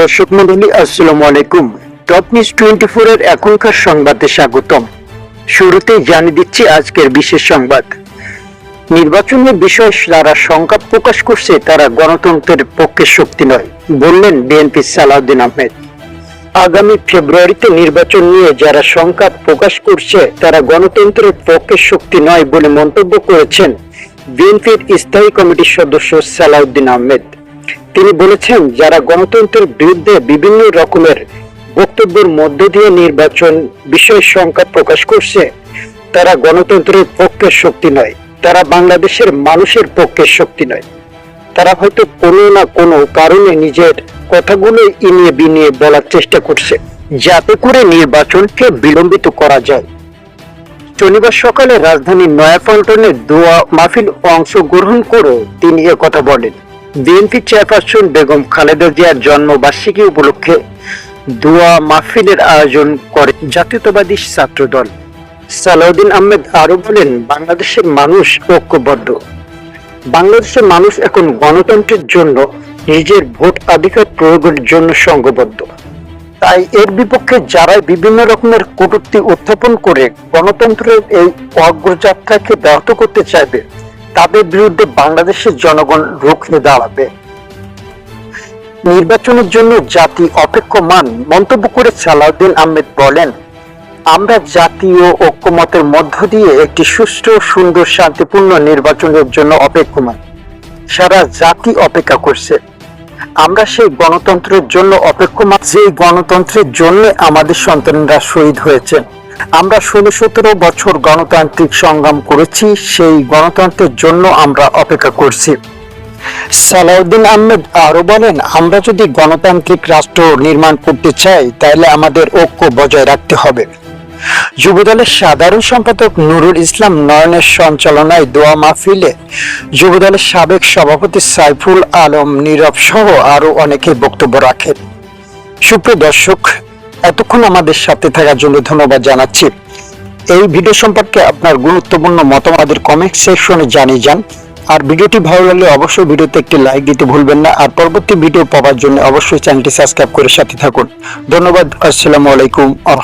দর্শক মন্ডলী, আসসালামু আলাইকুম। টপ নিউজ টোয়েন্টি ফোর এর এখনকার সংবাদে স্বাগতম। শুরুতেই জানিয়ে দিচ্ছি আজকের বিশেষ সংবাদ। নির্বাচনের বিষয়ে যারা শঙ্কা প্রকাশ করছে, তারা গণতন্ত্রের পক্ষে শক্তি নয়, বললেন বিএনপি সালাউদ্দিন আহমেদ। আগামী ফেব্রুয়ারিতে নির্বাচন নিয়ে যারা শঙ্কা প্রকাশ করছে, তারা গণতন্ত্রের পক্ষে শক্তি নয় বলে মন্তব্য করেছেন বিএনপির স্থায়ী কমিটির সদস্য সালাউদ্দিন আহমেদ। তিনি বলেছেন, যারা গণতন্ত্রের বিরুদ্ধে বিভিন্ন রকমের বক্তব্যের মধ্য দিয়ে নির্বাচন বিষয়ে শঙ্কা প্রকাশ করছে, তারা গণতন্ত্রের পক্ষের শক্তি নয়, তারা বাংলাদেশের মানুষের পক্ষের শক্তি নয়। তারা হয়তো কোনো না কোনো কারণে নিজের কথাগুলো ইনিয়ে বিনিয়ে বলার চেষ্টা করছে, যাতে করে নির্বাচনকে বিলম্বিত করা যায়। শনিবার সকালে রাজধানীর নয়াপল্টনে দোয়া মাহফিল অংশগ্রহণ করে তিনি কথা বলেন। বিএনপি চেয়ারপারসন বেগম খালেদা জিয়ার জন্মবার্ষিকী উপলক্ষে দোয়া মাহফিলের আয়োজন করে জাতীয়তাবাদী ছাত্র দল সালাউদ্দিন আহমেদ আরও বলেন বাংলাদেশের মানুষ ঐক্যবদ্ধ। বাংলাদেশের মানুষ এখন গণতন্ত্রের জন্য নিজের ভোট অধিকার প্রয়োগের জন্য সংঘবদ্ধ। তাই এর বিপক্ষে যারাই বিভিন্ন রকমের কটূক্তি উত্থাপন করে গণতন্ত্রের এই অগ্রযাত্রাকে ব্যাহত করতে চাইবে তাদের বিরুদ্ধে বাংলাদেশের জনগণ রুখে দাঁড়াবে। নির্বাচনের জন্য জাতি অপেক্ষমান মন্তব্য করে সালাউদ্দিন আহমেদ বলেন, আমরা জাতীয় ঐক্যমতের মধ্য দিয়ে একটি সুষ্ঠু, সুন্দর, শান্তিপূর্ণ নির্বাচনের জন্য অপেক্ষমান। সারা জাতি অপেক্ষা করছে। আমরা সেই গণতন্ত্রের জন্য অপেক্ষমান, যেই গণতন্ত্রের জন্য আমাদের সন্তানরা শহীদ হয়েছে আমরা ষোলো সতেরো বছর গণতান্ত্রিক সংগ্রাম করেছি, সেই গণতন্ত্রের জন্য আমরা অপেক্ষা করছি। সালাউদ্দিন আহমেদ আরও বলেন, আমরা যদি গণতান্ত্রিক রাষ্ট্র নির্মাণ করতে চাই, তাহলে আমাদের ঐক্য বজায় রাখতে হবে। যুবদলের সাধারণ সম্পাদক নুরুল ইসলাম নয়নের সঞ্চালনায় দোয়া মাহফিলে যুবদলের সাবেক সভাপতি সাইফুল আলম নীরব সহ আরও অনেকে বক্তব্য রাখেন। সুপ্রিয় দর্শক এতক্ষণ আমাদের সাথে থাকার জন্য ধন্যবাদ জানাচ্ছি। এই ভিডিও সম্পর্কে আপনার গুরুত্বপূর্ণ মতামতের কমেন্ট সেকশনে জানিয়ে যান। আর ভিডিওটি ভালো লাগলে অবশ্যই ভিডিওতে একটি লাইক দিতে ভুলবেন না। আর পরবর্তী ভিডিও পাওয়ার জন্য অবশ্যই চ্যানেলটি সাবস্ক্রাইব করে সাথে থাকুন। ধন্যবাদ। আসসালামু আলাইকুম আ